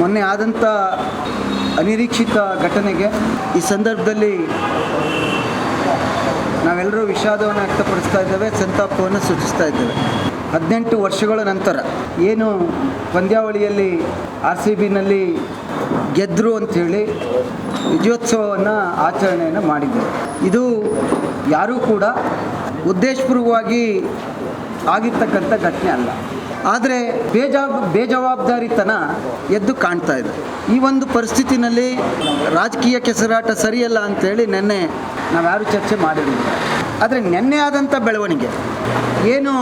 ಮೊನ್ನೆ ಆದಂಥ ಅನಿರೀಕ್ಷಿತ ಘಟನೆಗೆ ಈ ಸಂದರ್ಭದಲ್ಲಿ ನಾವೆಲ್ಲರೂ ವಿಷಾದವನ್ನು ವ್ಯಕ್ತಪಡಿಸ್ತಾ ಇದ್ದೇವೆ, ಸಂತಾಪವನ್ನು ಸೂಚಿಸ್ತಾ ಇದ್ದೇವೆ. ಹದಿನೆಂಟು ವರ್ಷಗಳ ನಂತರ ಏನು ಪಂದ್ಯಾವಳಿಯಲ್ಲಿ ಆರ್ ಸಿ ಬಿನಲ್ಲಿ ಗೆದ್ದರು ಅಂಥೇಳಿ ವಿಜಯೋತ್ಸವವನ್ನು ಆಚರಣೆಯನ್ನು ಮಾಡಿದ್ದೇವೆ. ಇದು ಯಾರೂ ಕೂಡ ಉದ್ದೇಶಪೂರ್ವವಾಗಿ ಆಗಿರ್ತಕ್ಕಂಥ ಘಟನೆ ಅಲ್ಲ. ಆದರೆ ಬೇಜವಾಬ್ ಬೇಜವಾಬ್ದಾರಿತನ ಎದ್ದು ಕಾಣ್ತಾ ಇದೆ. ಈ ಒಂದು ಪರಿಸ್ಥಿತಿನಲ್ಲಿ ರಾಜಕೀಯ ಕೆಸರಾಟ ಸರಿಯಲ್ಲ ಅಂತೇಳಿ ನಿನ್ನೆ ನಾವ್ಯಾರು ಚರ್ಚೆ ಮಾಡಿರಲಿಲ್ಲ. ಆದರೆ ನಿನ್ನೆ ಆದಂಥ ಬೆಳವಣಿಗೆ ಏನು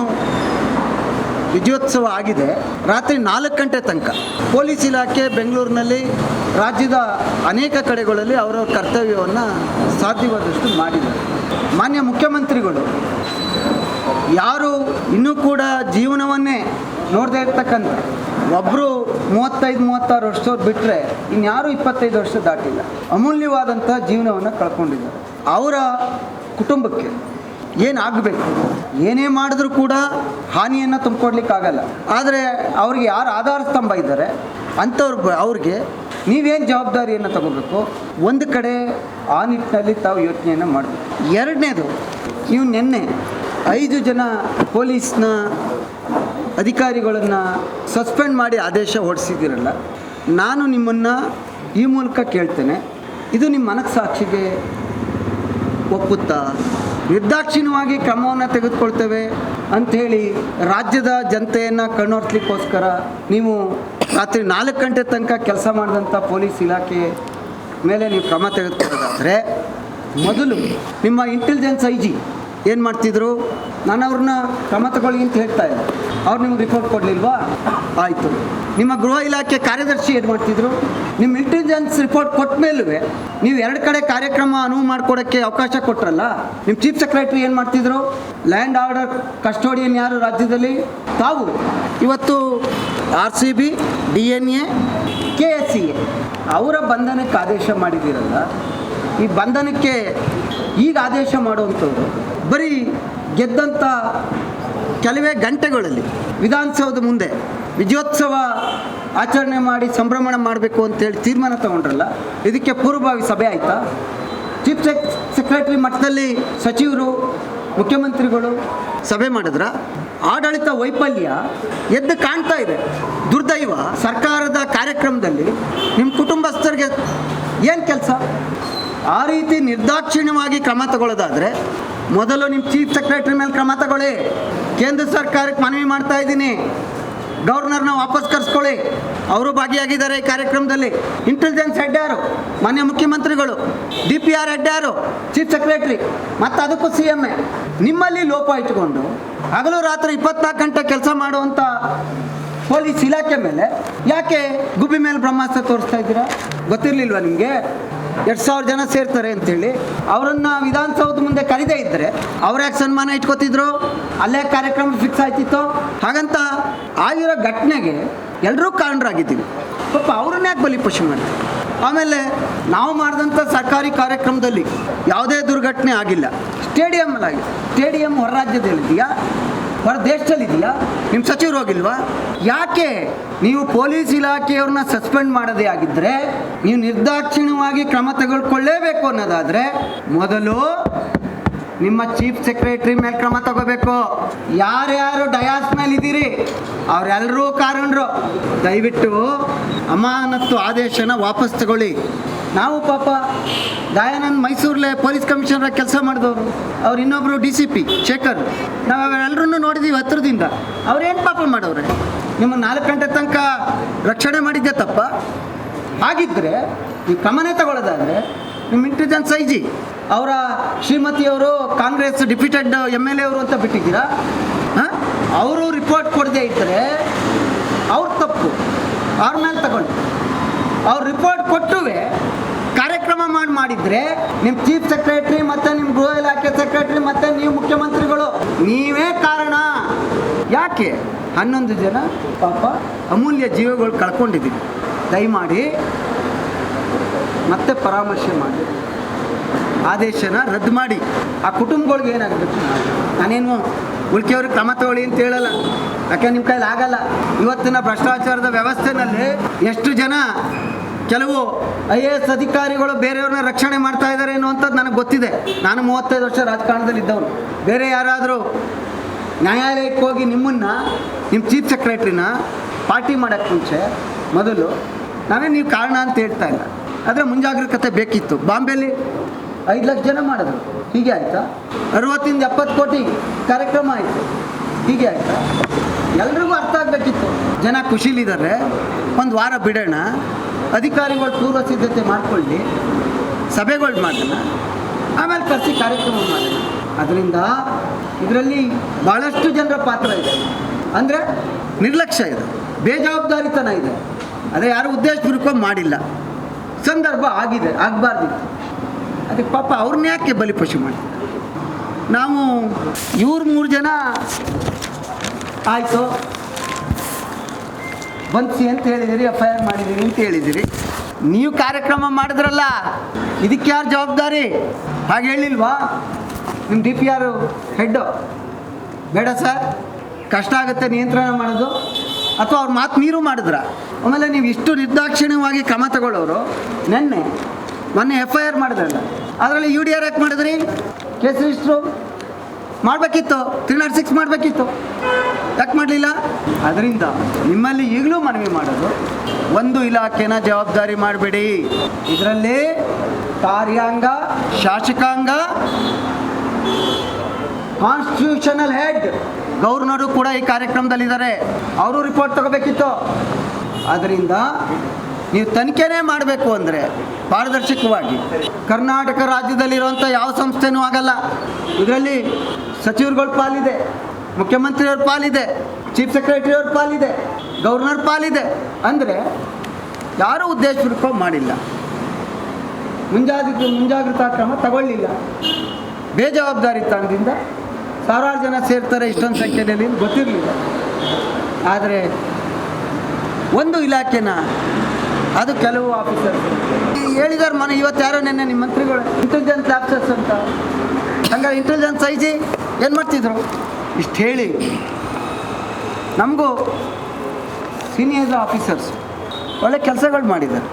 ವಿಜಯೋತ್ಸವ ಆಗಿದೆ, ರಾತ್ರಿ ನಾಲ್ಕು ಗಂಟೆ ತನಕ ಪೊಲೀಸ್ ಇಲಾಖೆ ಬೆಂಗಳೂರಿನಲ್ಲಿ ರಾಜ್ಯದ ಅನೇಕ ಕಡೆಗಳಲ್ಲಿ ಅವರವ್ರ ಕರ್ತವ್ಯವನ್ನು ಸಾಧ್ಯವಾದಷ್ಟು ಮಾಡಿದ್ದಾರೆ ಮಾನ್ಯ ಮುಖ್ಯಮಂತ್ರಿಗಳು, ಯಾರು ಇನ್ನೂ ಕೂಡ ಜೀವನವನ್ನೇ ನೋಡದೇ ಇರ್ತಕ್ಕಂಥ ಒಬ್ಬರು ಮೂವತ್ತೈದು, ಮೂವತ್ತಾರು ವರ್ಷದವ್ರು ಬಿಟ್ಟರೆ ಇನ್ಯಾರು ಇಪ್ಪತ್ತೈದು ವರ್ಷ ದಾಟಿಲ್ಲ. ಅಮೂಲ್ಯವಾದಂಥ ಜೀವನವನ್ನು ಕಳ್ಕೊಂಡಿದ್ದಾರೆ. ಅವರ ಕುಟುಂಬಕ್ಕೆ ಏನಾಗಬೇಕು ಏನೇ ಮಾಡಿದ್ರೂ ಕೂಡ ಹಾನಿಯನ್ನು ತುಂಬಿಕೊಡ್ಲಿಕ್ಕಾಗಲ್ಲ. ಆದರೆ ಅವ್ರಿಗೆ ಯಾರು ಆಧಾರ ಸ್ತಂಭ ಇದ್ದಾರೆ, ಅಂಥವ್ರು ಅವ್ರಿಗೆ ನೀವೇನು ಜವಾಬ್ದಾರಿಯನ್ನು ತಗೋಬೇಕು? ಒಂದು ಕಡೆ ಆ ನಿಟ್ಟಿನಲ್ಲಿ ತಾವು ಯೋಚನೆಯನ್ನು ಮಾಡಬೇಕು. ಎರಡನೇದು ನೀವು ನಿನ್ನೆ ಐದು ಜನ ಪೊಲೀಸ್ನ ಅಧಿಕಾರಿಗಳನ್ನು ಸಸ್ಪೆಂಡ್ ಮಾಡಿ ಆದೇಶ ಹೊರಡಿಸಿದ್ದೀರಲ್ಲ, ನಾನು ನಿಮ್ಮನ್ನು ಈ ಮೂಲಕ ಕೇಳ್ತೇನೆ. ಇದು ನಿಮ್ಮ ಮನಸ್ಸಾಕ್ಷಿಗೆ ಒಪ್ಪುತ್ತಾ? ನಿರ್ದಾಕ್ಷಿಣ್ಯವಾಗಿ ಕ್ರಮವನ್ನು ತೆಗೆದುಕೊಳ್ತೇವೆ ಅಂಥೇಳಿ ರಾಜ್ಯದ ಜನತೆಯನ್ನು ಕಣ್ಣೊರ್ಸ್ಲಿಕ್ಕೋಸ್ಕರ ನೀವು ರಾತ್ರಿ ನಾಲ್ಕು ಗಂಟೆ ತನಕ ಕೆಲಸ ಮಾಡಿದಂಥ ಪೊಲೀಸ್ ಇಲಾಖೆ ಮೇಲೆ ನೀವು ಕ್ರಮ ತೆಗೆದುಕೊಳ್ಳೋದಾದರೆ, ಮೊದಲು ನಿಮ್ಮ ಇಂಟೆಲಿಜೆನ್ಸ್ ಐ ಜಿ ಏನು ಮಾಡ್ತಿದ್ರು? ನಾನು ಅವ್ರನ್ನ ಕ್ರಮ ತಗೊಳ್ಳಿ ಅಂತ ಹೇಳ್ತಾ ಇದ್ದೆ. ಅವ್ರು ನಿಮ್ಗೆ ರಿಪೋರ್ಟ್ ಕೊಡಲಿಲ್ವಾ? ಆಯಿತು. ನಿಮ್ಮ ಗೃಹ ಇಲಾಖೆ ಕಾರ್ಯದರ್ಶಿ ಏನು ಮಾಡ್ತಿದ್ರು? ನಿಮ್ಮ ಇಂಟೆಲಿಜೆನ್ಸ್ ರಿಪೋರ್ಟ್ ಕೊಟ್ಟ ಮೇಲೂ ನೀವು ಎರಡು ಕಡೆ ಕಾರ್ಯಕ್ರಮ ಅನುವು ಮಾಡಿಕೊಡೋಕ್ಕೆ ಅವಕಾಶ ಕೊಟ್ರಲ್ಲ, ನಿಮ್ಮ ಚೀಫ್ ಸೆಕ್ರೆಟರಿ ಏನು ಮಾಡ್ತಿದ್ರು? ಲ್ಯಾಂಡ್ ಆರ್ಡರ್ ಕಸ್ಟೋಡಿಯನ್ ಯಾರು ರಾಜ್ಯದಲ್ಲಿ? ತಾವು. ಇವತ್ತು R C B D N A K S C A ಅವರ ಬಂಧನಕ್ಕೆ ಆದೇಶ ಮಾಡಿದ್ದೀರಲ್ಲ ಈ ಬಂಧನಕ್ಕೆ ಈಗ ಆದೇಶ ಮಾಡುವಂಥವ್ರು. ಬರೀ ಗೆದ್ದಂಥ ಕೆಲವೇ ಗಂಟೆಗಳಲ್ಲಿ ವಿಧಾನಸೌಧದ ಮುಂದೆ ವಿಜಯೋತ್ಸವ ಆಚರಣೆ ಮಾಡಿ ಸಂಭ್ರಮಣ ಮಾಡಬೇಕು ಅಂತೇಳಿ ತೀರ್ಮಾನ ತಗೊಂಡ್ರಲ್ಲ, ಇದಕ್ಕೆ ಪೂರ್ವಭಾವಿ ಸಭೆ ಆಯಿತಾ? ಚೀಫ್ ಸೆಕ್, ಸೆಕ್ರೆಟರಿ ಮಟ್ಟದಲ್ಲಿ ಸಚಿವರು, ಮುಖ್ಯಮಂತ್ರಿಗಳು ಸಭೆ ಮಾಡಿದ್ರ? ಆಡಳಿತ ವೈಫಲ್ಯ ಎದ್ದು ಕಾಣ್ತಾ ಇದೆ. ದುರ್ದೈವ ಸರ್ಕಾರದ ಕಾರ್ಯಕ್ರಮದಲ್ಲಿ ನಿಮ್ಮ ಕುಟುಂಬಸ್ಥರಿಗೆ ಏನು ಕೆಲಸ? ಆ ರೀತಿ ನಿರ್ದಾಕ್ಷಿಣ್ಯವಾಗಿ ಕ್ರಮ ತಗೊಳ್ಳೋದಾದರೆ ಮೊದಲು ನಿಮ್ಮ ಚೀಫ್ ಸೆಕ್ರೆಟರಿ ಮೇಲೆ ಕ್ರಮ ತಗೊಳ್ಳಿ. ಕೇಂದ್ರ ಸರ್ಕಾರಕ್ಕೆ ಮನವಿ ಮಾಡ್ತಾ ಇದ್ದೀನಿ. ಗವರ್ನರ್ನ ವಾಪಸ್ ಕರೆಸ್ಕೊಳ್ಳಿ. ಅವರು ಭಾಗಿಯಾಗಿದ್ದಾರೆ ಈ ಕಾರ್ಯಕ್ರಮದಲ್ಲಿ. ಇಂಟೆಲಿಜೆನ್ಸ್ ಹೆಡ್ ಯಾರು? ಮಾನ್ಯ ಮುಖ್ಯಮಂತ್ರಿಗಳು. D P R head chief secretary ಮತ್ತು ಅದಕ್ಕೂ ಸಿ ಎಂ ಎ ನಿಮ್ಮಲ್ಲಿ ಲೋಪ ಇಟ್ಕೊಂಡು ಹಗಲು ರಾತ್ರಿ ಇಪ್ಪತ್ನಾಲ್ಕು ಗಂಟೆ ಕೆಲಸ ಮಾಡುವಂಥ ಪೊಲೀಸ್ ಇಲಾಖೆ ಮೇಲೆ ಯಾಕೆ ಗುಬ್ಬಿ ಮೇಲೆ ಬ್ರಹ್ಮಾಸ್ತ್ರ ತೋರಿಸ್ತಾ ಇದ್ದೀರಾ? ಗೊತ್ತಿರಲಿಲ್ವಾ ನಿಮಗೆ? ಎರಡು ಸಾವಿರ ಜನ ಸೇರ್ತಾರೆ ಅಂತೇಳಿ. ಅವರನ್ನ ವಿಧಾನಸೌಧ ಮುಂದೆ ಕರೀದೇ ಇದ್ದರೆ ಅವ್ರ ಯಾಕೆ ಸನ್ಮಾನ ಇಟ್ಕೋತಿದ್ರು? ಅಲ್ಲೇ ಕಾರ್ಯಕ್ರಮ ಫಿಕ್ಸ್ ಆಯ್ತಿತ್ತು? ಹಾಗಂತ ಆಗಿರೋ ಘಟನೆಗೆ ಎಲ್ಲರೂ ಕಾರಣರಾಗಿದ್ದೀವಿ ಪಾಪ ಅವ್ರನ್ನ ಯಾಕೆ ಬಲಿ ಪಶು ಮಾಡ್ತಾರೆ? ಆಮೇಲೆ ನಾವು ಮಾಡಿದಂಥ ಸರ್ಕಾರಿ ಕಾರ್ಯಕ್ರಮದಲ್ಲಿ ಯಾವುದೇ ದುರ್ಘಟನೆ ಆಗಿಲ್ಲ. ಸ್ಟೇಡಿಯಮ್ಮಲ್ಲಾಗಿದೆ ಸ್ಟೇಡಿಯಂ ಹೊರ ರಾಜ್ಯದಲ್ಲಿದೆಯಾ ಹೊರ ದೇಶದಲ್ಲಿದೆಯಾ ನಿಮ್ಮ ಸಚಿವರು ಹೋಗಿಲ್ವಾ? ಯಾಕೆ ನೀವು ಪೊಲೀಸ್ ಇಲಾಖೆಯವ್ರನ್ನ ಸಸ್ಪೆಂಡ್ ಮಾಡದೇ ಆಗಿದ್ದರೆ ನೀವು ನಿರ್ದಾಕ್ಷಿಣ್ಯವಾಗಿ ಕ್ರಮ ತಗೊಳ್ಕೊಳ್ಳೇಬೇಕು ಅನ್ನೋದಾದರೆ ಮೊದಲು ನಿಮ್ಮ ಚೀಫ್ ಸೆಕ್ರೆಟರಿ ಮೇಲೆ ಕ್ರಮ ತಗೋಬೇಕು. ಯಾರ್ಯಾರು ಡಯಾಸ್ ಮೇಲೆ ಇದ್ದೀರಿ ಅವರೆಲ್ಲರೂ ಕಾರಣರು ದಯವಿಟ್ಟು ಅಮಾನತ್ತು ಆದೇಶನ ವಾಪಸ್ ತಗೊಳ್ಳಿ. ನಾವು ಪಾಪ ದಯಾನಂದ್ ಮೈಸೂರಲ್ಲೇ ಪೊಲೀಸ್ ಕಮಿಷನರ್ ಕೆಲಸ ಮಾಡಿದವರು. ಅವ್ರು ಇನ್ನೊಬ್ಬರು ಡಿ ಸಿ ಪಿ, ಶೇಖರ್. ನಾವು ಅವರೆಲ್ಲರೂ ನೋಡಿದ್ದೀವಿ ಹತ್ರದಿಂದ. ಅವ್ರೇನು ಪಾಪ ಮಾಡವ್ರೆ? ನಿಮ್ಮ ನಾಲ್ಕು ಗಂಟೆ ತನಕ ರಕ್ಷಣೆ ಮಾಡಿದ್ದೆ ತಪ್ಪ. ಹಾಗಿದ್ದರೆ ಈ ಕ್ರಮನೇ ತಗೊಳ್ಳೋದಾದರೆ ನಿಮ್ಮ ಇಂಟೆಲಿಜೆನ್ಸ್ ಐ ಜಿ ಅವರ ಶ್ರೀಮತಿಯವರು Congress deputed M L A ಅವರು ಅಂತ ಬಿಟ್ಟಿದ್ದೀರಾ? ಹಾಂ? ಅವರು ರಿಪೋರ್ಟ್ ಕೊಡದೇ ಇದ್ದರೆ ಅವ್ರ ತಪ್ಪು. ಅವ್ರ ಮೇಲೆ ತಗೊಂಡು. ಅವ್ರು ರಿಪೋರ್ಟ್ ಕೊಟ್ಟುವೆ ಕಾರ್ಯಕ್ರಮ ಮಾಡಿ ಮಾಡಿದ್ರೆ ನಿಮ್ಮ ಚೀಫ್ ಸೆಕ್ರೆಟರಿ ಮತ್ತೆ ನಿಮ್ಮ ಗೃಹ ಇಲಾಖೆ ಸೆಕ್ರೆಟರಿ ಮತ್ತೆ ನೀವು ಮುಖ್ಯಮಂತ್ರಿಗಳು ನೀವೇ ಕಾರಣ. ಯಾಕೆ? ಹನ್ನೊಂದು ಜನ ಪಾಪ ಅಮೂಲ್ಯ ಜೀವಗಳು ಕಳ್ಕೊಂಡಿದ್ದೀವಿ. ದಯಮಾಡಿ ಮತ್ತೆ ಪರಾಮರ್ಶೆ ಮಾಡಿ. ಆದೇಶನ ರದ್ದು ಮಾಡಿ. ಆ ಕುಟುಂಬಗಳಿಗೆ ಏನಾಗಬೇಕು? ನಾನೇನು ಉಳ್ಕೆಯವ್ರಿಗೆ ಕ್ರಮ ತಗೊಳ್ಳಿ ಅಂತ ಹೇಳಲ್ಲ. ಯಾಕೆ ನಿಮ್ಮ ಕೈಲಿ ಆಗಲ್ಲ? ಇವತ್ತಿನ ಭ್ರಷ್ಟಾಚಾರದ ವ್ಯವಸ್ಥೆನಲ್ಲಿ ಎಷ್ಟು ಜನ ಕೆಲವು ಐ ಎ ಎಸ್ ಅಧಿಕಾರಿಗಳು ಬೇರೆಯವ್ರನ್ನ ರಕ್ಷಣೆ ಮಾಡ್ತಾ ಇದ್ದಾರೆ ಅನ್ನುವಂಥದ್ದು ನನಗೆ ಗೊತ್ತಿದೆ. ನಾನು ಮೂವತ್ತೈದು ವರ್ಷ ರಾಜಕಾರಣದಲ್ಲಿ ಇದ್ದವನು. ಬೇರೆ ಯಾರಾದರೂ ನ್ಯಾಯಾಲಯಕ್ಕೆ ಹೋಗಿ ನಿಮ್ಮನ್ನು, ನಿಮ್ಮ ಚೀಫ್ ಸೆಕ್ರೆಟ್ರಿನ ಪಾರ್ಟಿ ಮಾಡೋಕ್ಕೆ ಮುಂಚೆ ಮೊದಲು ನಾವೇ ನೀವು ಕಾರಣ ಅಂತ ಹೇಳ್ತಾ ಇಲ್ಲ. ಆದರೆ ಮುಂಜಾಗ್ರತೆ ಬೇಕಿತ್ತು. ಬಾಂಬೆಲಿ ಐದು ಲಕ್ಷ ಜನ ಮಾಡಿದ್ರು. ಹೀಗೆ ಆಯಿತಾ? ಅರವತ್ತಿಂದ ಎಪ್ಪತ್ತು ಕೋಟಿ ಕಾರ್ಯಕ್ರಮ ಆಯಿತು. ಹೀಗೆ ಆಯಿತಾ? ಎಲ್ರಿಗೂ ಅರ್ಥ ಆಗಬೇಕಿತ್ತು. ಜನ ಖುಷಿಲಿದ್ದಾರೆ ಒಂದು ವಾರ ಬಿಡೋಣ. ಅಧಿಕಾರಿಗಳು ಪೂರ್ವ ಸಿದ್ಧತೆ ಮಾಡಿಕೊಳ್ಳಿ, ಸಭೆಗಳು ಮಾಡೋಣ, ಆಮೇಲೆ ಕರೆಸಿ ಕಾರ್ಯಕ್ರಮ ಮಾಡೋಣ. ಅದರಿಂದ ಇದರಲ್ಲಿ ಭಾಳಷ್ಟು ಜನರ ಪಾತ್ರ ಇದೆ. ಅಂದರೆ ನಿರ್ಲಕ್ಷ್ಯ ಇದೆ, ಬೇಜವಾಬ್ದಾರಿತನ ಇದೆ. ಅದೇ ಯಾರು ಬಿಡ್ಕೊಂಡು ಮಾಡಿಲ್ಲ. ಸಂದರ್ಭ ಆಗಿದೆ, ಆಗಬಾರ್ದಿತ್ತು. ಅದಕ್ಕೆ ಪಾಪ ಅವ್ರನ್ನ ಯಾಕೆ ಬಲಿಪಶು ಮಾಡ್ತಾರೆ? ನಾವು ಇವ್ರು ಮೂರು ಜನ ಆಯಿತು. ಬಂದ್ಸಿ ಅಂತ ಹೇಳಿದಿರಿ ಎಫ್ ಐ ಆರ್ ಮಾಡಿದ್ದೀರಿ ಅಂತ ಹೇಳಿದಿರಿ ನೀವು ಕಾರ್ಯಕ್ರಮ ಮಾಡಿದ್ರಲ್ಲ, ಇದಕ್ಕೆ ಯಾರು ಜವಾಬ್ದಾರಿ? ಹಾಗೆ ಹೇಳಿಲ್ವಾ? ನಿಮ್ಮ ಡಿ ಪಿ ಆರ್ ಹೆಡ್ಡು ಬೇಡ ಸರ್ ಕಷ್ಟ ಆಗುತ್ತೆ ನಿಯಂತ್ರಣ ಮಾಡೋದು. ಅಥವಾ ಅವ್ರ ಮಾತು ನೀರು ಮಾಡಿದ್ರ? ಆಮೇಲೆ ನೀವು ಇಷ್ಟು ನಿರ್ದಾಕ್ಷಿಣ್ಯವಾಗಿ ಕ್ರಮ ತಗೊಳ್ಳೋರು, ನೆನ್ನೆ ಮೊನ್ನೆ ಎಫ್ ಐ ಆರ್ ಮಾಡಿದ್ರಲ್ಲ, ಅದರಲ್ಲಿ ಯು ಡಿ ಆರ್ ಯಾಕೆ ಮಾಡಿದ್ರಿ? ಕೇಸ್ ರಿಜಿಸ್ಟ್ರು ಮಾಡಬೇಕಿತ್ತು. ತ್ರೀ ನಾಟ್ ಸಿಕ್ಸ್ ಮಾಡಬೇಕಿತ್ತು. ಯಾಕೆ ಮಾಡಲಿಲ್ಲ? ಅದರಿಂದ ನಿಮ್ಮಲ್ಲಿ ಈಗಲೂ ಮನವಿ ಮಾಡೋದು, ಒಂದು ಇಲಾಖೆನ ಜವಾಬ್ದಾರಿ ಮಾಡಬೇಡಿ. ಇದರಲ್ಲಿ ಕಾರ್ಯಾಂಗ, ಶಾಸಕಾಂಗ ಕಾನ್ಸ್ಟಿಟ್ಯೂಷನಲ್ ಹೆಡ್ ಗೌರ್ನರು ಕೂಡ ಈ ಕಾರ್ಯಕ್ರಮದಲ್ಲಿದ್ದಾರೆ. ಅವರು ರಿಪೋರ್ಟ್ ತಗೋಬೇಕಿತ್ತು. ಆದ್ದರಿಂದ ನೀವು ತನಿಖೆನೇ ಮಾಡಬೇಕು ಅಂದರೆ ಪಾರದರ್ಶಕವಾಗಿ ಕರ್ನಾಟಕ ರಾಜ್ಯದಲ್ಲಿರುವಂಥ ಯಾವ ಸಂಸ್ಥೆನೂ ಆಗಲ್ಲ. ಇದರಲ್ಲಿ ಸಚಿವರುಗಳ ಪಾಲಿದೆ, ಮುಖ್ಯಮಂತ್ರಿಯವ್ರ ಪಾಲಿದೆ, ಚೀಫ್ ಸೆಕ್ರೆಟರಿಯವ್ರ ಪಾಲಿದೆ, ಗವರ್ನರ್ ಪಾಲಿದೆ. ಅಂದರೆ ಯಾರೂ ಉದ್ದೇಶಪೂರ್ವಕ ಮಾಡಿಲ್ಲ. ಮುಂಜಾಗ್ರತೆ, ಮುಂಜಾಗ್ರತಾ ಕ್ರಮ ತಗೊಳ್ಳಿಲ್ಲ. ಬೇಜವಾಬ್ದಾರಿತನದಿಂದ ಸಾವಿರಾರು ಜನ ಸೇರ್ತಾರೆ ಇಷ್ಟೊಂದು ಸಂಖ್ಯೆಯಲ್ಲಿ ಗೊತ್ತಿರಲಿಲ್ಲ. ಆದರೆ ಒಂದು ಇಲಾಖೆನ ಅದು ಕೆಲವು ಆಫೀಸರ್ ಹೇಳಿದಾರೆ ಮನೆ ಇವತ್ತು ಯಾರೋ ನೆನ್ನೆ ನಿಮ್ಮ ಮಂತ್ರಿಗಳು ಇಂಟೆಲಿಜೆನ್ಸ್ ಆಫೀಸರ್ಸ್ ಅಂತ. ಹಂಗಾರೆ ಇಂಟೆಲಿಜೆನ್ಸ್ ಐಜಿ ಏನು ಮಾಡ್ತಿದ್ರು? ಇಷ್ಟು ಹೇಳಿ. ನಮಗೂ ಸೀನಿಯರ್ ಆಫೀಸರ್ಸ್ ಒಳ್ಳೆ ಕೆಲಸಗಳು ಮಾಡಿದ್ದಾರೆ.